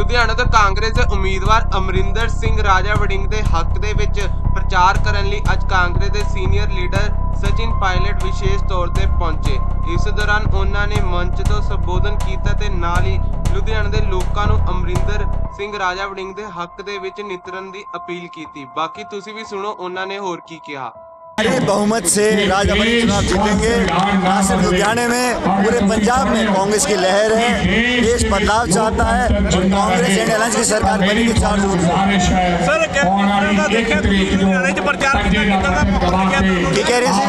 ਲੁਧਿਆਣਾ ਤੋਂ ਕਾਂਗਰਸ ਦੇ ਉਮੀਦਵਾਰ ਅਮਰਿੰਦਰ ਸਿੰਘ ਰਾਜਾ ਵੜਿੰਗ ਦੇ ਹੱਕ ਦੇ ਵਿੱਚ ਪ੍ਰਚਾਰ ਕਰਨ ਲਈ ਅੱਜ ਕਾਂਗਰਸ ਦੇ ਸੀਨੀਅਰ ਲੀਡਰ ਸਚਿਨ ਪਾਇਲਟ ਵਿਸ਼ੇਸ਼ ਤੌਰ ਤੇ ਪਹੁੰਚੇ ਇਸ ਦੌਰਾਨ ਉਹਨਾਂ ਨੇ ਮੰਚ ਤੋਂ ਸੰਬੋਧਨ ਕੀਤਾ ਤੇ ਨਾਲ ਹੀ ਲੁਧਿਆਣਾ ਦੇ ਲੋਕਾਂ ਨੂੰ ਅਮਰਿੰਦਰ ਸਿੰਘ ਰਾਜਾ ਵੜਿੰਗ ਦੇ ਹੱਕ ਦੇ ਵਿੱਚ ਨਿਤਰਨ ਦੀ ਅਪੀਲ ਕੀਤੀ ਬਾਕੀ ਤੁਸੀਂ ਵੀ ਸੁਣੋ ਉਹਨਾਂ ਨੇ ਹੋਰ ਕੀ ਕਿਹਾ बड़े बहुमत से राजाबड़ी चुनाव जीतेंगे ना सिर्फ लुधियाने में पूरे पंजाब में कांग्रेस की लहर है देश बदलाव चाहता है कांग्रेस एंड अलायंस की सरकार बनी तो चार जून सर कह रहे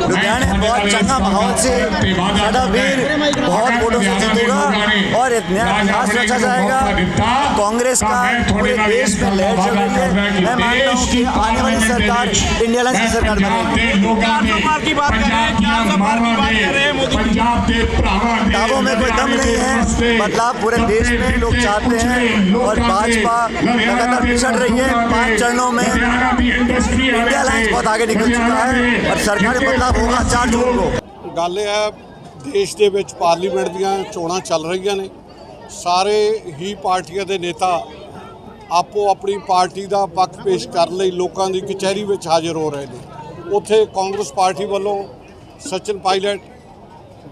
लुधियाने बहुत चंगा माहौल से ज़्यादा वीर बहुत वोटों से जीतेगा और इतना इतिहास रचा जाएगा कांग्रेस का पूरे देश में लहर चल रही है। मैं मानता हूँ कि आने वाली सरकार इंडिया अलायंस की सरकार बनेगी। चार सौ पार की बात कर रहे हैं चार सौ पार की बात कर रहे हैं मोदी जी किताबों में कोई दम नहीं है बदलाव पूरे देश में लोग चाहते हैं और भाजपा लगातार पिछड़ रही है पांच चरणों में इंडिया अलायंस बहुत आगे निकल चुका है और सरकारी बदलाव होगा चार जून को ਗੱਲ ਇਹ ਹੈ ਦੇਸ਼ ਦੇ ਵਿੱਚ ਪਾਰਲੀਮੈਂਟ ਦੀਆਂ ਚੋਣਾਂ ਚੱਲ ਰਹੀਆਂ ਨੇ ਸਾਰੇ ਹੀ ਪਾਰਟੀਆਂ ਦੇ ਨੇਤਾ ਆਪੋ ਆਪਣੀ ਪਾਰਟੀ ਦਾ ਪੱਖ ਪੇਸ਼ ਕਰਨ ਲਈ ਲੋਕਾਂ ਦੀ ਕਚਹਿਰੀ ਵਿੱਚ ਹਾਜ਼ਰ ਹੋ ਰਹੇ ਨੇ ਉੱਥੇ ਕਾਂਗਰਸ ਪਾਰਟੀ ਵੱਲੋਂ ਸਚਿਨ ਪਾਇਲਟ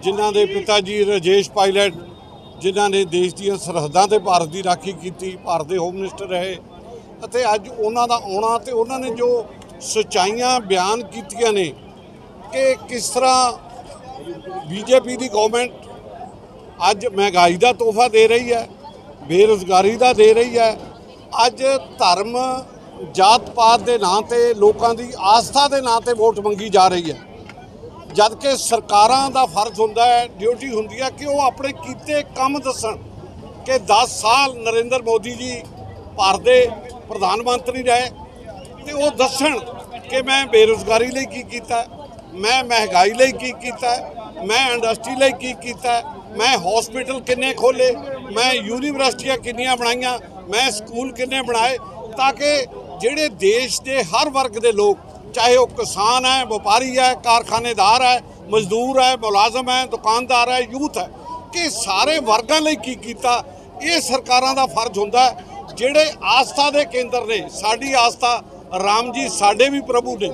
ਜਿਨ੍ਹਾਂ ਦੇ ਪਿਤਾ ਜੀ ਰਾਜੇਸ਼ ਪਾਇਲਟ, ਜਿਨ੍ਹਾਂ ਨੇ ਦੇਸ਼ ਦੀਆਂ ਸਰਹੱਦਾਂ ਤੇ ਭਾਰਤ ਦੀ ਰਾਖੀ ਕੀਤੀ, ਭਾਰਤ ਦੇ ਹੋਮ ਮਿਨਿਸਟਰ ਰਹੇ। ਅਤੇ ਅੱਜ ਉਹਨਾਂ ਦਾ ਆਉਣਾ ਤੇ ਉਹਨਾਂ ਨੇ ਜੋ ਸਚਾਈਆਂ ਬਿਆਨ ਕੀਤੀਆਂ ਨੇ ਕਿ ਕਿਸ ਤਰ੍ਹਾਂ ਬੀਜੇਪੀ ਦੀ ਗਵਰਨਮੈਂਟ ਅੱਜ ਮਹਿੰਗਾਈ ਦਾ ਤੋਹਫਾ ਦੇ ਰਹੀ ਹੈ, ਬੇਰੁਜ਼ਗਾਰੀ ਦਾ ਦੇ ਰਹੀ ਹੈ, ਅੱਜ ਧਰਮ ਜਾਤ ਪਾਤ ਦੇ ਨਾਂ ਤੇ ਲੋਕਾਂ ਦੀ ਆਸਥਾ ਦੇ ਨਾਂ ਤੇ ਵੋਟ ਮੰਗੀ ਜਾ ਰਹੀ ਹੈ। ਜਦ ਕਿ ਸਰਕਾਰਾਂ ਦਾ ਫਰਜ਼ ਹੁੰਦਾ ਹੈ, ਡਿਊਟੀ ਹੁੰਦੀ ਹੈ ਕਿ ਉਹ ਆਪਣੇ ਕੀਤੇ ਕੰਮ ਦੱਸਣ ਕਿ 10 ਸਾਲ ਨਰਿੰਦਰ ਮੋਦੀ ਜੀ ਭਾਰਤ ਦੇ ਪ੍ਰਧਾਨ ਮੰਤਰੀ ਰਹੇ ਤੇ ਉਹ ਦੱਸਣ ਕਿ ਮੈਂ ਬੇਰੁਜ਼ਗਾਰੀ ਲਈ ਕੀ ਕੀਤਾ, ਮੈਂ ਮਹਿੰਗਾਈ ਲਈ ਕੀ ਕੀਤਾ, ਮੈਂ ਇੰਡਸਟਰੀ ਲਈ ਕੀ ਕੀਤਾ, ਮੈਂ ਹਸਪੀਟਲ ਕਿੰਨੇ ਖੋਲੇ ਮੈਂ ਯੂਨੀਵਰਸਿਟੀਆਂ ਕਿੰਨੀਆਂ ਬਣਾਈਆਂ, ਮੈਂ ਸਕੂਲ ਕਿੰਨੇ ਬਣਾਏ, ਤਾਂ ਕਿ ਜਿਹੜੇ ਦੇਸ਼ ਦੇ ਹਰ ਵਰਗ ਦੇ ਲੋਕ ਚਾਹੇ ਉਹ ਕਿਸਾਨ ਹੈ, ਵਪਾਰੀ ਹੈ, ਕਾਰਖਾਨੇਦਾਰ ਹੈ, ਮਜ਼ਦੂਰ ਹੈ, ਮੁਲਾਜ਼ਮ ਹੈ, ਦੁਕਾਨਦਾਰ ਹੈ, ਯੂਥ ਹੈ, ਕਿ ਸਾਰੇ ਵਰਗਾਂ ਲਈ ਕੀ ਕੀਤਾ, ਇਹ ਸਰਕਾਰਾਂ ਦਾ ਫਰਜ਼ ਹੁੰਦਾ ਜਿਹੜੇ ਆਸਥਾ ਦੇ ਕੇਂਦਰ ਨੇ, ਸਾਡੀ ਆਸਥਾ ਰਾਮ ਜੀ ਸਾਡੇ ਵੀ ਪ੍ਰਭੂ ਨੇ,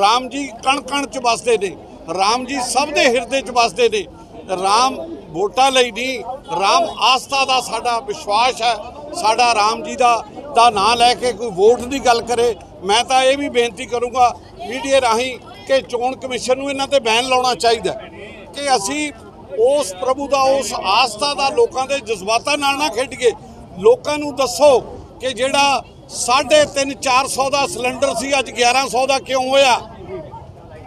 ਰਾਮ ਜੀ ਕਣ ਕਣ ਚ ਵਸਦੇ ਨੇ, ਰਾਮ ਜੀ ਸਭ ਦੇ ਹਿਰਦੇ ਚ ਵਸਦੇ ਨੇ, ਰਾਮ ਵੋਟਾਂ ਲਈ ਨਹੀਂ, ਰਾਮ ਆਸਥਾ ਦਾ ਸਾਡਾ ਵਿਸ਼ਵਾਸ ਹੈ, ਸਾਡਾ ਰਾਮ ਜੀ ਦਾ ਦਾ ਨਾਂ ਲੈ ਕੇ ਕੋਈ ਵੋਟ ਦੀ ਗੱਲ ਕਰੇ ਮੈਂ ਤਾਂ ਇਹ ਵੀ ਬੇਨਤੀ ਕਰੂੰਗਾ ਮੀਡੀਆ ਰਾਹੀਂ ਕਿ ਚੋਣ ਕਮਿਸ਼ਨ ਨੂੰ ਇਹਨਾਂ ਤੇ ਬੈਨ ਲਾਉਣਾ ਚਾਹੀਦਾ ਕਿ ਅਸੀਂ ਉਸ ਪ੍ਰਭੂ ਦਾ, ਉਸ ਆਸਥਾ ਦਾ ਲੋਕਾਂ ਦੇ ਜਜ਼ਬਾਤਾਂ ਨਾਲ ਨਾ ਖੇਡੀਏ। ਲੋਕਾਂ ਨੂੰ ਦੱਸੋ ਕਿ ਜਿਹੜਾ 3.5 400 ਦਾ ਸਿਲੰਡਰ ਸੀ, ਅੱਜ 1100 ਦਾ ਕਿਉਂ ਹੋਇਆ?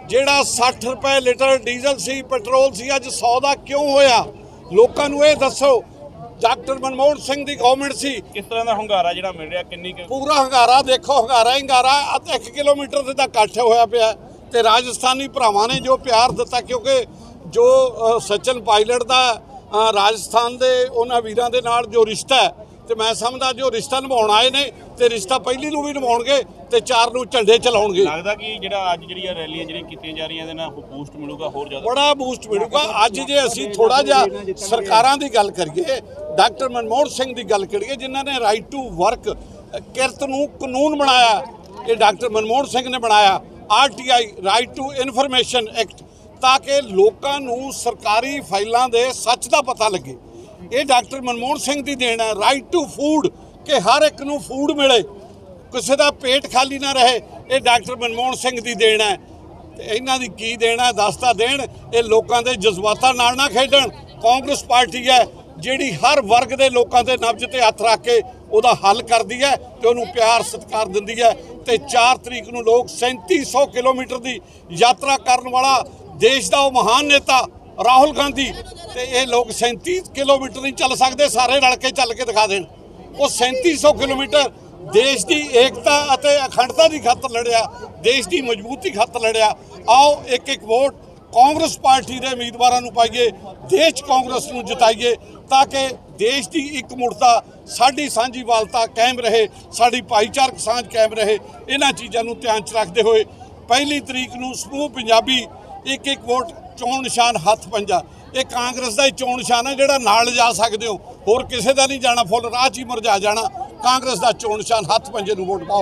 ਜਿਹੜਾ 60 ਰੁਪਏ ਲੀਟਰ ਡੀਜ਼ਲ ਸੀ, ਪੈਟਰੋਲ ਸੀ, ਅੱਜ 100 ਦਾ ਕਿਉਂ ਹੋਇਆ? ਲੋਕਾਂ ਨੂੰ ਇਹ ਦੱਸੋ ਡਾਕਟਰ ਮਨਮੋਹਨ ਸਿੰਘ ਦੀ ਗਵਰਨਮੈਂਟ ਸੀ। ਕਿਸ ਤਰ੍ਹਾਂ ਦਾ ਹੁੰਗਾਰਾ ਜਿਹੜਾ ਮਿਲ ਰਿਹਾ? ਕਿੰਨੀ ਕੁ ਪੂਰਾ ਹੰਗਾਰਾ ਦੇਖੋ ਹੰਗਾਰਾ ਹੀ ਹੰਗਾਰਾ ਅੱਧ 1 ਕਿਲੋਮੀਟਰ ਤੇ ਤਾਂ ਇਕੱਠ ਹੋਇਆ ਪਿਆ। ਤੇ ਰਾਜਸਥਾਨੀ ਭਰਾਵਾਂ ਨੇ ਜੋ ਪਿਆਰ ਦਿੱਤਾ ਕਿਉਂਕਿ ਜੋ ਸਚਿਨ ਪਾਇਲਟ ਦਾ ਰਾਜਸਥਾਨ ਦੇ ਉਹਨਾਂ ਵੀਰਾਂ ਦੇ ਨਾਲ ਜੋ ਰਿਸ਼ਤਾ ਹੈ ਤੇ ਮੈਂ ਸਮਝਦਾ ਜੋ ਰਿਸ਼ਤਾ ਨਿਭਾਉਣ ਆਏ ਨੇ ਤੇ ਰਿਸ਼ਤਾ ਪਹਿਲੀ ਨੂੰ ਵੀ ਨਿਭਾਉਣਗੇ ਤੇ ਚਾਰ ਨੂੰ ਝੰਡੇ ਚਲਾਉਣਗੇ। ਲੱਗਦਾ ਕਿ ਜਿਹੜਾ ਅੱਜ ਜਿਹੜੀਆਂ ਰੈਲੀਆਂ ਜਿਹੜੀਆਂ ਕੀਤੀਆਂ ਜਾ ਰਹੀਆਂ ਇਹਦੇ ਨਾਲ ਬੂਸਟ ਮਿਲੂਗਾ ਹੋਰ ਜ਼ਿਆਦਾ? ਬੜਾ ਬੂਸਟ ਮਿਲੂਗਾ। ਅੱਜ ਜੇ ਅਸੀਂ ਥੋੜਾ ਜਿਹਾ ਸਰਕਾਰਾਂ ਦੀ ਗੱਲ ਕਰੀਏ ਡਾਕਟਰ ਮਨਮੋਹਨ ਸਿੰਘ ਦੀ ਗੱਲ ਕਰੀਏ ਜਿਨ੍ਹਾਂ ਨੇ ਰਾਈਟ ਟੂ ਵਰਕ ਕਿਰਤ ਨੂੰ ਕਾਨੂੰਨ ਬਣਾਇਆ ਇਹ ਡਾਕਟਰ ਮਨਮੋਹਨ ਸਿੰਘ ਨੇ ਬਣਾਇਆ RTI right to information act ਤਾਂ ਕਿ ਲੋਕਾਂ ਨੂੰ ਸਰਕਾਰੀ ਫਾਈਲਾਂ ਦੇ ਸੱਚ ਦਾ ਪਤਾ ਲੱਗੇ। ਇਹ ਡਾਕਟਰ ਮਨਮੋਹਨ ਸਿੰਘ ਦੀ ਦੇਣ ਹੈ। ਰਾਈਟ ਟੂ ਫੂਡ ਕਿ ਹਰ ਇੱਕ ਨੂੰ ਫੂਡ ਮਿਲੇ। ਕਿਸੇ ਦਾ ਪੇਟ ਖਾਲੀ ਨਾ ਰਹੇ, ਇਹ ਡਾਕਟਰ ਮਨਮੋਹਨ ਸਿੰਘ ਦੀ ਦੇਣ ਹੈ। ਤੇ ਇਹਨਾਂ ਦੀ ਕੀ ਦੇਣਾ ਦੱਸਤਾ ਦੇਣ, ਇਹ ਲੋਕਾਂ ਦੇ ਜਜ਼ਬਾਤਾਂ ਨਾਲ ਨਾ ਖੇਡਣ। ਕਾਂਗਰਸ ਪਾਰਟੀ ਹੈ, ਜਿਹੜੀ ਹਰ ਵਰਗ ਦੇ ਲੋਕਾਂ ਦੇ ਨਬਜ਼ ਤੇ ਹੱਥ ਰੱਖ ਕੇ ਉਹਦਾ ਹੱਲ ਕਰਦੀ ਹੈ ਤੇ ਉਹਨੂੰ ਪਿਆਰ ਸਤਿਕਾਰ ਦਿੰਦੀ ਹੈ। ਤੇ 4 ਤਰੀਕ ਨੂੰ ਲੋਕ 3700 ਕਿਲੋਮੀਟਰ ਦੀ ਯਾਤਰਾ ਕਰਨ ਵਾਲਾ ਦੇਸ਼ ਦਾ ਉਹ ਮਹਾਨ ਨੇਤਾ ਰਾਹੁਲ ਗਾਂਧੀ ਤੇ ਇਹ ਲੋਕ 37 ਕਿਲੋਮੀਟਰ ਨਹੀਂ ਚੱਲ ਸਕਦੇ, ਸਾਰੇ ਰਲ ਕੇ ਚੱਲ ਕੇ ਦਿਖਾ ਦੇਣ। ਉਹ 3700 ਕਿਲੋਮੀਟਰ ਦੇਸ਼ ਦੀ ਏਕਤਾ ਅਤੇ ਅਖੰਡਤਾ ਦੀ ਖਾਤਰ ਲੜਿਆ, ਦੇਸ਼ ਦੀ ਮਜ਼ਬੂਤੀ ਖਾਤਰ ਲੜਿਆ। ਆਓ ਇੱਕ ਇੱਕ ਵੋਟ ਕਾਂਗਰਸ ਪਾਰਟੀ ਦੇ ਉਮੀਦਵਾਰਾਂ ਨੂੰ ਪਾਈਏ, ਦੇਸ਼ ਕਾਂਗਰਸ ਨੂੰ ਜਿਤਾਈਏ, ਤਾਂ ਕਿ ਦੇਸ਼ ਦੀ ਇੱਕ ਮੁਰਤਾ ਸਾਡੀ ਸਾਂਝੀ ਵਾਲਤਾ ਕਾਇਮ ਰਹੇ, ਸਾਡੀ ਭਾਈਚਾਰਕ ਸਾਂਝ ਕਾਇਮ ਰਹੇ। ਇਹਨਾਂ ਚੀਜ਼ਾਂ ਨੂੰ ਧਿਆਨ 'ਚ ਰੱਖਦੇ ਹੋਏ ਪਹਿਲੀ ਤਰੀਕ ਨੂੰ ਸਮੂਹ ਪੰਜਾਬੀ ਇੱਕ ਇੱਕ ਵੋਟ ਚੋਣ ਨਿਸ਼ਾਨ ਹੱਥ ਪੰਜਾ। ਇਹ ਕਾਂਗਰਸ ਦਾ ਹੀ ਚੋਣ ਨਿਸ਼ਾਨ ਹੈ, ਜਿਹੜਾ ਨਾਲ ਲਿਜਾ ਸਕਦੇ ਹੋ। ਹੋਰ ਕਿਸੇ ਦਾ ਨਹੀਂ ਜਾਣਾ, ਫੁੱਲ ਰਾਹ 'ਚ ਹੀ ਮੁਰਝਾ ਜਾਣਾ। ਕਾਂਗਰਸ ਦਾ ਚੋਣ ਨਿਸ਼ਾਨ ਹੱਥ ਪੰਜੇ ਨੂੰ ਵੋਟ ਪਾਓ।